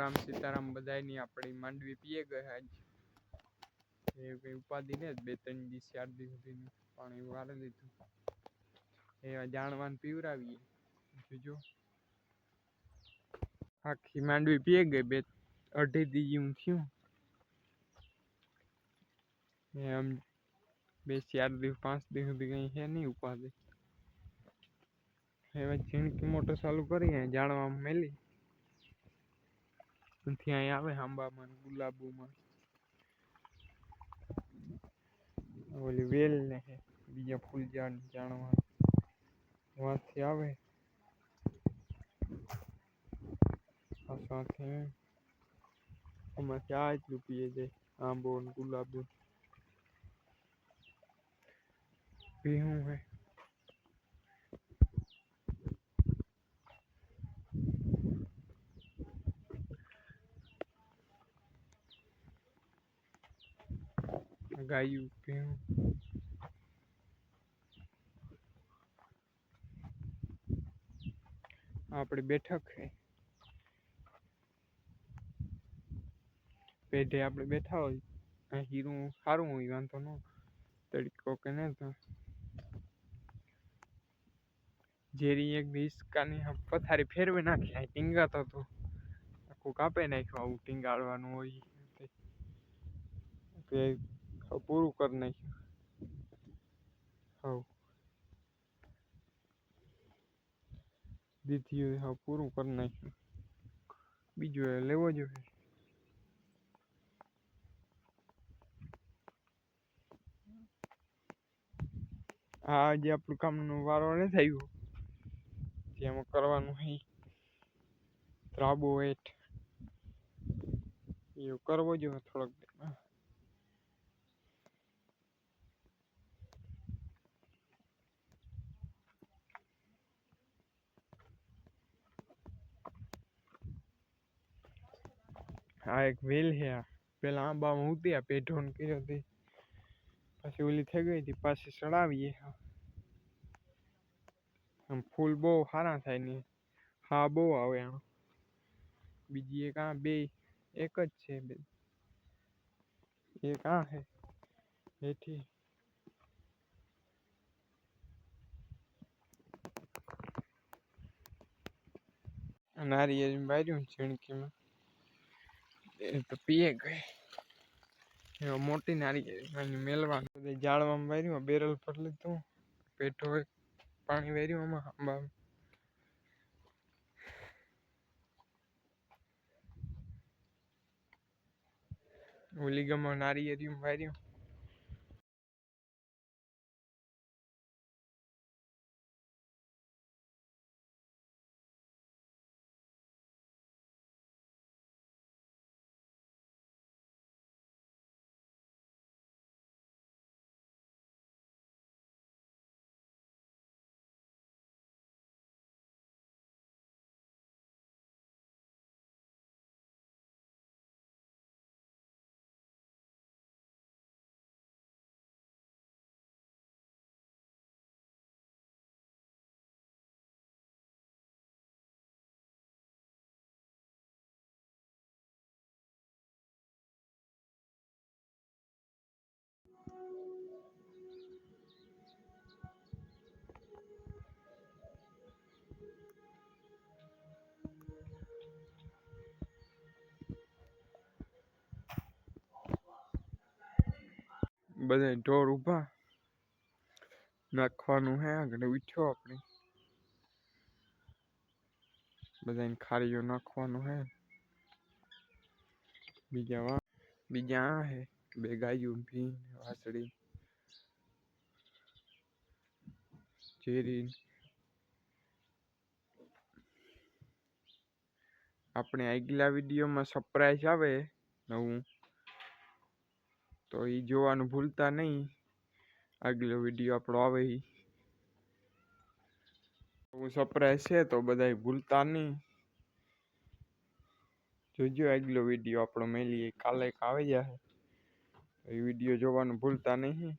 રામ સીતારામ બધાની આપણી માંડવી પીએ ગયા આજ. એ કઈ ઉપાધિ ને બે ત્રણ દિવસ ચાર દિવસ સુધીનું પાણી વાળી લીધું એવા જાણવાન પીવરાવીએ. જોજો. આખી માંડવી પીએ ગઈ બે અઢી દીજી હું થયું. એમ બે ચાર દિવસ, પાંચ દિવસ સુધી કઈ છે નહીં ઉપાધિ. હવે ઝીણકી મોટો ચાલુ કરી જાણવા મેલી ત્યાં આવે આંબામાં ગુલાબોમાં. ઓલી વેલ ને બીજા ફૂલ ઝાડ જાણવા વાંથી આવે. સાથે આમાંથી આ એટલું પીએ છે, આંબો ને ગુલાબો. પીવું હે. ગાયું પીવું આપણી બેઠક છે પેઢે આપણે બેઠા હોય હીરું સારું હોય વાંધો ન તડકો કે ને તો ઝેરી એક હિસકાની પથારી ફેરવી નાખી આ ટીંગાતો હતો આખું કાપી નાખ્યું આવું ટીંગાડવાનું હોય તે પૂરું કરી નાખ્યું હવ. દીધી હા પૂરું કરી નાખ્યું બીજું એ લેવો જોઈએ હા જે આપણું કામનો વારો નથી આવ્યો. જેમાં કરવાનું હે. ત્રાબો વેટ એવું કરવો જોઈએ થોડોક આ એક વેલ છે આ. પેલા આંબામાં ઉતી આ પેઢો ને કર્યો હતી પછી ઓલી થઈ ગઈ હતી, પાછી ચડાવીએ. આમ ફૂલ બહુ સારા થાય ને. હા, બહુ આવે આમ. બીજી એક આ બે, એક જ છે બે. એક આ છે હેઠી નારિયેળ બાર્યું ઝીણકીમાં એ તો પીએ ગઈ એમાં મોટી નારી મેલવાનું બધે જાળવામાં વાર્યું બેરલ પર લીધું, પેટો પાણી વેર્યું, આમાં આંબા ઓલી ગમાં નારિયેળિયું વાર્યું. બધા ઢોર ઊભા. નાખવાનું હે આગળ ઉઠ્યો આપણે. બધાને ખારીઓ નાખવાનું હે. બીજા બીજા હે, બે ગાયું ભી વાસળી. ચેરી આપણે આગલા વિડીયોમાં સરપ્રાઈઝ આવે નવું. તો એ જોવાનું ભૂલતા નહીં. આગલો વીડિયો આપણો આવે એ હું સરપ્રાઈઝ છે તો બધા ભૂલતા નહીં. જોજો આગલો વીડિયો આપણો મેલીએ કાલે આવી જશે એ વીડિયો જોવાનું ભૂલતા નહીં.